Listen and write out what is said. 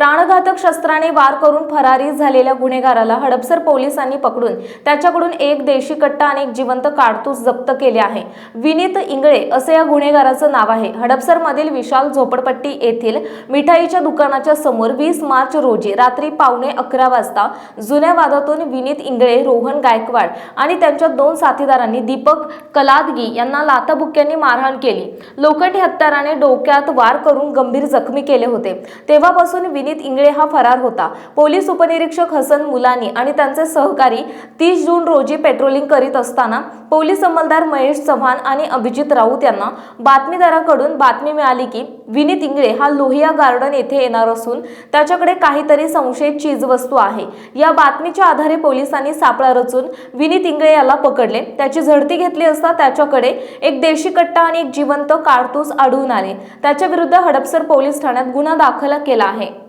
प्राणघातक शस्त्राने वार करून फरारी झालेल्या गुन्हेगाराला हडपसर पोलिसांनी पकडून त्याच्याकडून एक देशी कट्टा आणि एक जिवंत काडतूस जप्त केले आहे. विनीत इंगळे असे या गुन्हेगाराचं नाव आहे. हडपसर मधील विशाल झोपडपट्टी येथील मिठाईच्या दुकानाच्या समोर वीस मार्च रोजी रात्री पावणे अकरा वाजता जुन्या वादातून विनीत इंगळे रोहन गायकवाड आणि त्यांच्या दोन साथीदारांनी दीपक कलादगी यांना लाताबुक्यांनी मारहाण केली. लोखंडी हत्याराने डोक्यात वार करून गंभीर जखमी केले होते. तेव्हापासून विनीत इंगळे हा फरार होता. पोलीस उपनिरीक्षक हसन मुलानी आणि त्यांचे सहकारी तीस जून रोजी पेट्रोलिंग करीत असताना पोलीस अंमलदार महेश चव्हाण आणि अभिजित राऊत यांना बातमीदाराकडून बातमी मिळाली की विनीत इंगळे हा लोहिया गार्डन येथे येणार असून त्याच्याकडे काहीतरी संशयित चीजवस्तू आहे. या बातमीच्या आधारे पोलिसांनी सापळा रचून विनीत इंगळे याला पकडले. त्याची झडती घेतली असता त्याच्याकडे एक देशी कट्टा आणि एक जिवंत कारतूस आढळून आले. त्याच्या विरुद्ध हडपसर पोलीस ठाण्यात गुन्हा दाखल केला आहे.